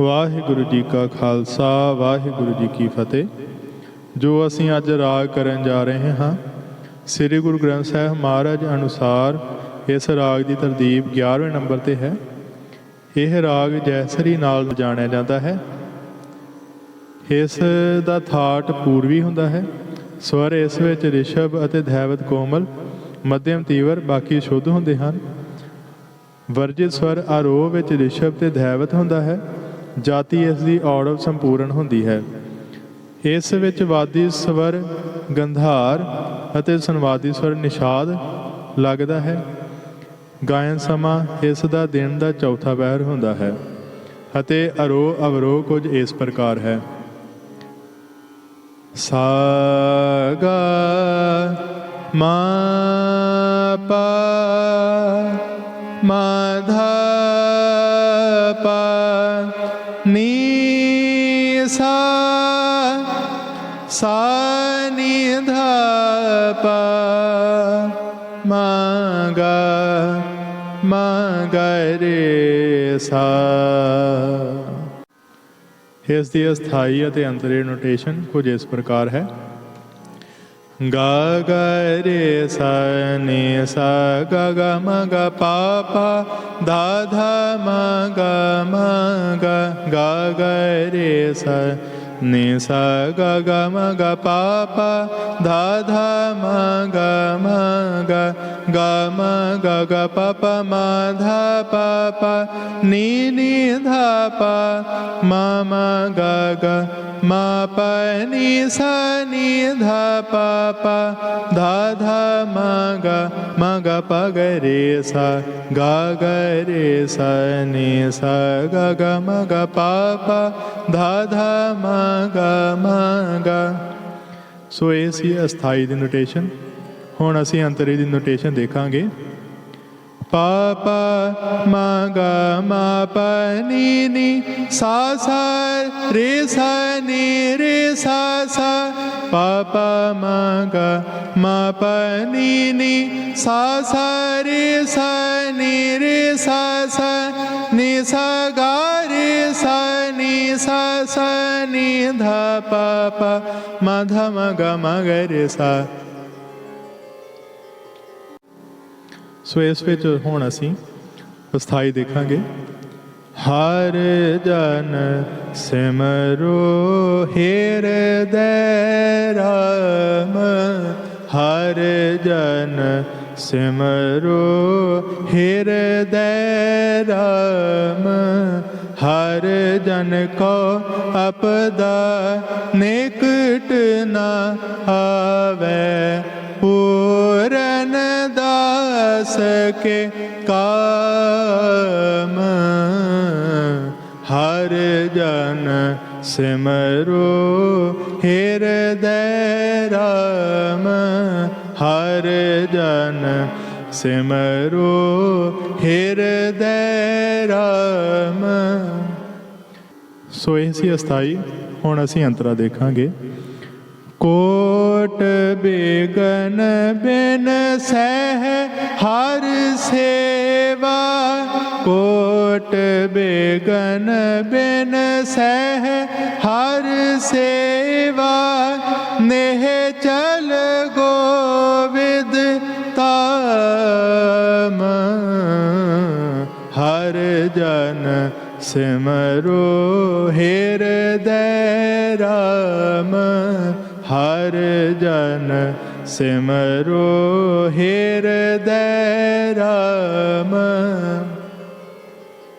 ਵਾਹਿਗੁਰੂ ਜੀ ਕਾ ਖਾਲਸਾ, ਵਾਹਿਗੁਰੂ ਜੀ ਕੀ ਫਤਿਹ। ਜੋ ਅਸੀਂ ਅੱਜ ਰਾਗ ਕਰਨ ਜਾ ਰਹੇ ਹਾਂ, ਸ੍ਰੀ ਗੁਰੂ ਗ੍ਰੰਥ ਸਾਹਿਬ ਮਹਾਰਾਜ ਅਨੁਸਾਰ ਇਸ ਰਾਗ ਦੀ ਤਰਤੀਬ 11ਵੇਂ ਨੰਬਰ ਤੇ ਹੈ। ਇਹ ਰਾਗ ਜੈਸਰੀ ਨਾਲ ਜਾਣਿਆ ਜਾਂਦਾ ਹੈ। ਇਸ ਦਾ ਥਾਟ ਪੂਰਵੀ ਹੁੰਦਾ ਹੈ। ਸਵਰ ਇਸ ਵਿੱਚ ਰਿਸ਼ਭ ਅਤੇ ਧੈਵਤ ਕੋਮਲ ਮਧਿਅਮ ਤੀਵਰ, ਬਾਕੀ ਸ਼ੁੱਧ ਹੁੰਦੇ ਹਨ। ਵਰਜਿਤ ਸਵਰ ਆਰੋਹ ਵਿੱਚ ਰਿਸ਼ਭ ਤੇ ਧੈਵਤ ਹੁੰਦਾ ਹੈ। ਜਾਤੀ ਇਸ ਦੀ ਔੜਵ ਸੰਪੂਰਨ ਹੁੰਦੀ ਹੈ। ਇਸ ਵਿੱਚ ਵਾਦੀ ਸਵਰ, ਗੰਧਾਰ ਅਤੇ ਸੰਵਾਦੀ ਸਵਰ ਨਿਸ਼ਾਦ ਲੱਗਦਾ ਹੈ। ਗਾਇਨ ਸਮਾਂ ਇਸ ਦਾ ਦਿਨ ਦਾ ਚੌਥਾ ਪਹਿਰ ਹੁੰਦਾ ਹੈ ਅਤੇ ਅਰੋਹ ਅਵਰੋਹ ਕੁਝ ਇਸ ਪ੍ਰਕਾਰ ਹੈ। ਸਾ ਗਾ ਮਾ ਪਾ, ਮਾ ਧਾ ਸਾ ਨੀ ਧਾ ਪਾ ਸਾ ਇਸ ਦੀ ਅਸਥਾਈ ਅਤੇ ਅੰਤਰੇ ਨੋਟੇਸ਼ਨ ਕੁਝ ਇਸ ਪ੍ਰਕਾਰ ਹੈ ਗਾ ਗਾ ਰੇ ਸਾ ਨੀ ਸਾ ਗਾ ਗਾ ਮ ਗਾ ਪਾ ਪਾ ਧਾ ਧਾ ਮ ਗਾ ਮ ਗਾ ਗਾ ਗਾ ਸਾ ਨੀ ਸਾ ਗਾ ਗਾ ਮ ਗਾ ਪਾ ਪਾ ਧਾ ਧਾ ਮ ਗਾ ਮ ਗਾ ਗਾ ਮ ਗਾ ਗਾ ਪਾ ਪਾ ਮ ਧਾ ਪਾ ਪਾ ਨੀ ਨੀ ਧਾ ਪਾ ਮ ਮ ਗਾ ਗਾ ਮ ਪ ਨੀ ਸਾ ਨੀ ਧਾ ਪਾ ਪਾ ਧਾ ਧਾ ਮ ਗਾ ਮ ਗਾ ਪ ਗ ਰੇ ਸਾ ਗਾ ਗ ਰੇ ਸਾ ਨੀ ਸਾ ਗਾ ਗਾ ਮ ਗਾ ਪਾ ਪਾ ਧਾ ਧਾ ਗਾ ਗਾ ਸੋ ਇਹ ਸੀ ਅਸਥਾਈ ਦੀ ਨੋਟੇਸ਼ਨ ਹੁਣ ਅਸੀਂ ਅੰਤਰੀ ਦੀ ਨੋਟੇਸ਼ਨ ਦੇਖਾਂਗੇ ਪਾ ਪਾ ਮਾ ਗਾ ਮਾ ਪ ਨੀ ਨੀ ਸਾ ਸਾ ਰੇ ਸਾ ਨੀ ਰੇ ਸਾ ਸਾ ਪਾ ਪਾ ਮਾ ਗਾ ਮਾ ਪ ਨੀ ਨੀ ਸਾ ਸਾ ਰੇ ਸਾ ਨੀ ਰੇ ਸਾ ਸਾ ਨੀ ਸਾ ਗਾ ਰੇ ਸਾ ਨੀ ਸਾ ਸਾ ਨੀ ਧਾ ਪਾ ਸਾ ਸੋ ਇਸ ਵਿੱਚ ਹੁਣ ਅਸੀਂ ਅਸਥਾਈ ਦੇਖਾਂਗੇ। ਹਰ ਜਨ ਸਿਮਰੋ ਹਿਰਦੈ ਰਾਮ, ਹਰ ਜਨ ਸਿਮਰੋ ਹਿਰਦੈ ਰਾਮ, ਹਰ ਜਨ ਕੋ ਅਪਦਾ ਨਿਕਟ ਨਾ ਆਵੇ। ਦਾਸ ਕੇ ਕਾਮ ਹਰ ਜਨ ਸਿਮਰੋ ਹਿਰਦੈ ਰਾਮ ਹਰ ਜਨ ਸਿਮਰੋ ਹਿਰਦੈ ਰਾਮ। ਸੋ ਇਹ ਸੀ ਅਸਥਾਈ, ਹੁਣ ਅਸੀਂ ਅੰਤਰਾ ਦੇਖਾਂਗੇ। ਕੋਟ ਬੇਗਨ ਬਿਨ ਸੈ ਗਨ ਬਿਨ ਸਹਿ ਹਰ ਸੇਵਾ, ਨੇਹ ਚਲ ਗੋਵਿਦ ਤਾਮ ਹਰ ਜਨ ਸਿਮਰੋ ਹਿਰਦੈ ਰਾਮ। ਹਰ ਜਨ ਸਿਮਰੋ ਹਿਰਦੈ ਰਾਮ।